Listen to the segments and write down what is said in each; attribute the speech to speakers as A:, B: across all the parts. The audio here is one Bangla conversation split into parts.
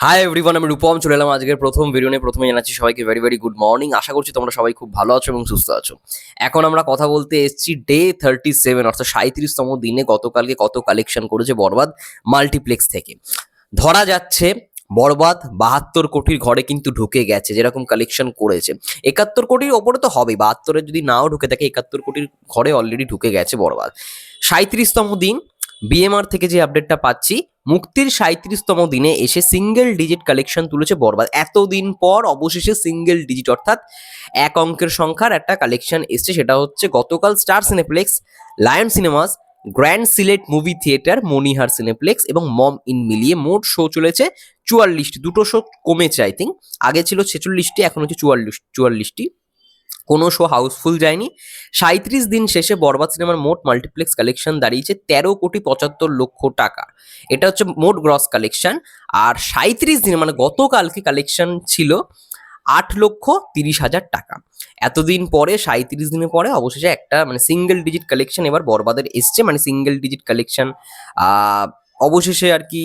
A: হাই এভরিওয়ান আমি রূপম, চলে এলাম আজকের প্রথম ভিডিও নিয়ে। প্রথমে জানাচ্ছি সবাইকে ভেরি ভেরি গুড মর্নিং আশা করছি তোমরা সবাই খুব ভালো আছো এবং সুস্থ আছো। এখন আমরা কথা বলতে এসেছি ডে থার্টি সেভেন অর্থাৎ সাঁত্রিশতম দিনে গতকালকে কত কালেকশন করেছে বরবাদ মাল্টিপ্লেক্স থেকে। ধরা যাচ্ছে বরবাদ বাহাত্তর কোটির ঘরে কিন্তু ঢুকে গেছে, যেরকম কালেকশন করেছে। একাত্তর কোটির ওপরে তো হবেই, বাহাত্তরের যদি নাও ঢুকে থাকে, একাত্তর কোটির ঘরে অলরেডি ঢুকে গেছে বরবাদ। সাঁত্রিশতম দিন বিএমআর থেকে যে আপডেটটা পাচ্ছি মুক্তির সাঁত্রিশতম দিনে এসে সিঙ্গেল ডিজিট কালেকশন তুলেছে বরবাদ। এতদিন পর অবশেষে সিঙ্গেল ডিজিট অর্থাৎ এক অঙ্কের সংখ্যার একটা কালেকশন এসছে, সেটা হচ্ছে গতকাল Star Cineplex Lion Cinemas Grand Sylhet movie theatre Monihar Cineplex এবং মম ইন মিলিয়ে মোট শো চলেছে চুয়াল্লিশটি, দুটো শো কমেছে আই থিঙ্ক আগে ছিল ছেচল্লিশটি, এখন হচ্ছে চুয়াল্লিশ, চুয়াল্লিশটি। কোনো শো হাউসফুল যায়নি। সাঁত্রিশ দিন শেষে বরবাদ সিনেমার মোট মাল্টিপ্লেক্স কালেকশন দাঁড়িয়েছে তেরো কোটি পঁচাত্তর লক্ষ টাকা। এটা হচ্ছে মোট গ্রস কালেকশন আর সাঁত্রিশ দিন মানে গতকালকে কালেকশন ছিল আট লক্ষ তিরিশ হাজার টাকা। এতদিন পরে সাঁত্রিশ দিনের পরে অবশেষে একটা মানে সিঙ্গেল ডিজিট কালেকশন এবার বরবাদের এসছে। মানে সিঙ্গেল ডিজিট কালেকশন অবশেষে আর কি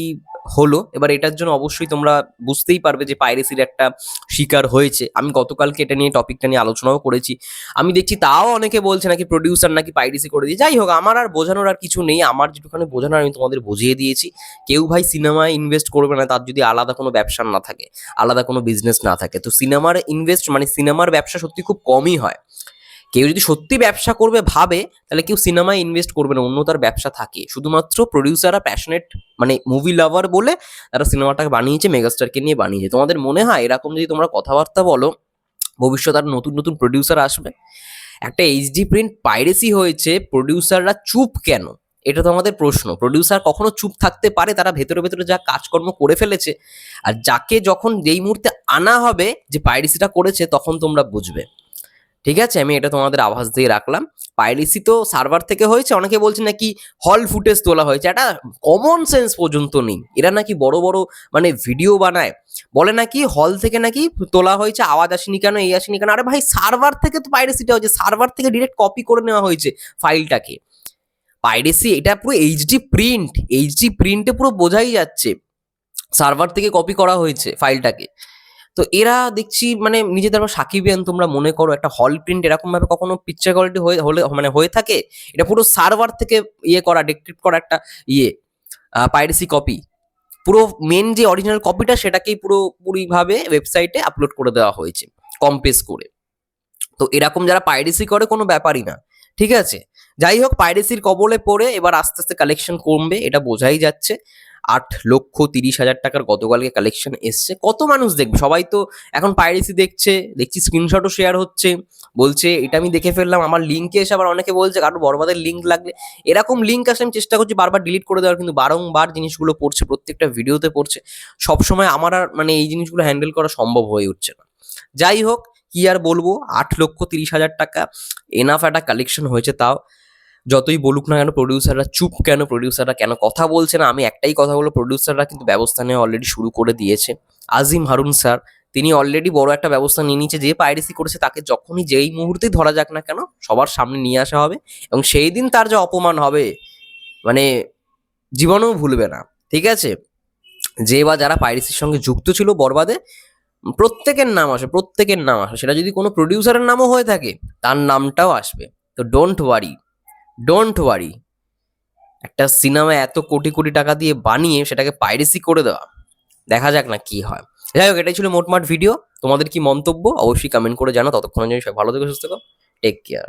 A: হলো। এবার এটার জন্য অবশ্যই তোমরা বুঝতেই পারবে যে পাইরেসির একটা শিকার হয়েছে। আমি গতকালকে এটা নিয়ে টপিকটা নিয়ে আলোচনাও করেছি। আমি দেখছি তাও অনেকে বলছে নাকি প্রডিউসার নাকি পাইরেসি করে দিয়ে যাই হোক, আমার আর বোঝানোর আর কিছু নেই। আমার যেটুখানি বোঝানোর আমি তোমাদের বুঝিয়ে দিয়েছি। কেউ ভাই সিনেমায় ইনভেস্ট করবে না, তার যদি আলাদা কোনো ব্যবসা না থাকে, আলাদা কোনো বিজনেস না থাকে। তো সিনেমার ইনভেস্ট মানে সিনেমার ব্যবসা সত্যি খুব কমই হয়। কেউ যদি সত্যি ব্যবসা করবে, ভাবে, তাহলে কেউ সিনেমায় ইনভেস্ট করবে না, অন্য তার ব্যবসা থাকে। শুধুমাত্র প্রডিউসাররা প্যাশনেট মানে মুভি লাভার বলে তারা সিনেমাটাকে বানিয়েছে মেগাস্টারকে নিয়ে বানিয়েছে। তোমাদের মনে হয় এরকম যদি তোমরা কথাবার্তা বলো ভবিষ্যৎ আর নতুন নতুন প্রডিউসার আসবে? একটা এইচডি প্রিন্ট পাইরেসি হয়েছে প্রডিউসাররা চুপ কেন? এটা তো আমাদের প্রশ্ন। প্রডিউসার কখনো চুপ থাকতে পারে, তারা ভেতরে ভেতরে যা কাজকর্ম করে ফেলেছে। আর যাকে যখন যেই মুহূর্তে আনা হবে, যে পাইরেসিটা করেছে, তখন তোমরা বুঝবে। ঠিক আছে? আমি এটা তোমাদের আভাস দিয়ে রাখলাম। পাইরেসি তো সার্ভার থেকে হয়েছে, অনেকে বলছে নাকি হল ফুটেজ তোলা হয়েছে। একটা কমন সেন্স পর্যন্ত নেই। এরা নাকি বড় বড় মানে ভিডিও বানায়। বলে নাকি হল থেকে নাকি তোলা হয়েছে, আওয়াজ আসেনি কেন, এই আসেনি কেন? আরে ভাই, সার্ভার থেকে তো পাইরেসিটা হয়েছে। সার্ভার থেকে ডিরেক্ট কপি করে নেওয়া হয়েছে ফাইলটাকে। পাইরেসি, এটা পুরো এইচডি প্রিন্ট এইচডি প্রিন্টে পুরো বোঝাই যাচ্ছে। সার্ভার থেকে কপি করা হয়েছে ফাইলটাকে। তো এরা দেখছি মানে নিজেদের সাকিবিয়ান তোমরা মনে করো একটা হল প্রিন্ট এরকম ভাবে কখনো পিকচার কোয়ালিটি হয়ে, হলে মানে হয়ে থাকে, এটা পুরো সার্ভার থেকে ইয়ে করা ডিক্রিপ্ট করা একটা ইয়ে পাইরেসি কপি পুরো মেন যে অরিজিনাল কপিটা সেটাকেই পুরো, পুরিভাবে ওয়েবসাইটে আপলোড করে দেওয়া হয়েছে কম্পেস করে। তো এরকম যারা পাইরেসি করে কোনো ব্যাপারই না, ঠিক আছে? যাই হোক পাইরেসির কবলে পড়ে, এবার আস্তে আস্তে কালেকশন কমবে, এটা বোঝাই যাচ্ছে। আট লক্ষ তিরিশ হাজার টাকার গতকালকে কালেকশন এসছে। কত মানুষ দেখবে? সবাই তো এখন পাইরেসি দেখছে, দেখছি স্ক্রিনশটও শেয়ার হচ্ছে, বলছে, এটা আমি দেখে ফেললাম, আমার লিঙ্কে এসে আবার অনেকে বলছে কারণ বরবাদের লিঙ্ক লাগলে। এরকম লিঙ্ক আসলে আমি চেষ্টা করছি বারবার ডিলিট করে দেওয়ার, কিন্তু বারংবার জিনিসগুলো পড়ছে, প্রত্যেকটা ভিডিওতে পড়ছে। সবসময় আমার আর মানে এই জিনিসগুলো হ্যান্ডেল করা সম্ভব হয়ে উঠছে না। যাই হোক, কি আর বলব? আট লক্ষ তিরিশ হাজার টাকা এনাফ একটা কালেকশন হয়েছে তাও। যতই বলুক না কেন প্রডিউসাররা চুপ কেন প্রডিউসাররা কেন কথা বলছে না, আমি একটাই কথা বলব প্রডিউসাররা কিন্তু ব্যবস্থা নেওয়া অলরেডি শুরু করে দিয়েছে। আজিম হারুন স্যার, তিনি অলরেডি বড় একটা ব্যবস্থা নিয়ে নিয়েছে, যে পাইরেসি করেছে, তাকে যখনই যেই মুহূর্তেই ধরা যাক না কেন, সবার সামনে নিয়ে আসা হবে এবং সেই দিন তার যে অপমান হবে মানে জীবনেও ভুলবে না, ঠিক আছে? যে বা যারা পাইরেসির সঙ্গে যুক্ত ছিল বরবাদে, প্রত্যেকের নাম আসে, প্রত্যেকের নাম আসে, সেটা যদি কোনো প্রডিউসারের নামও হয়ে থাকে, তার নামটাও আসবে। তো ডোন্ট ওয়ারি ডোন্ট ওয়ারি একটা সিনেমা এত কোটি কোটি টাকা দিয়ে বানিয়ে সেটাকে পাইরেসি করে দেওয়া। দেখা যাক না কি হয়। যাই হোক, এটাই ছিল মোটমাট ভিডিও তোমাদের কি মন্তব্য? অবশ্যই কমেন্ট করে জানো ততক্ষণ সব ভালো থেকে, সুস্থ টেক কেয়ার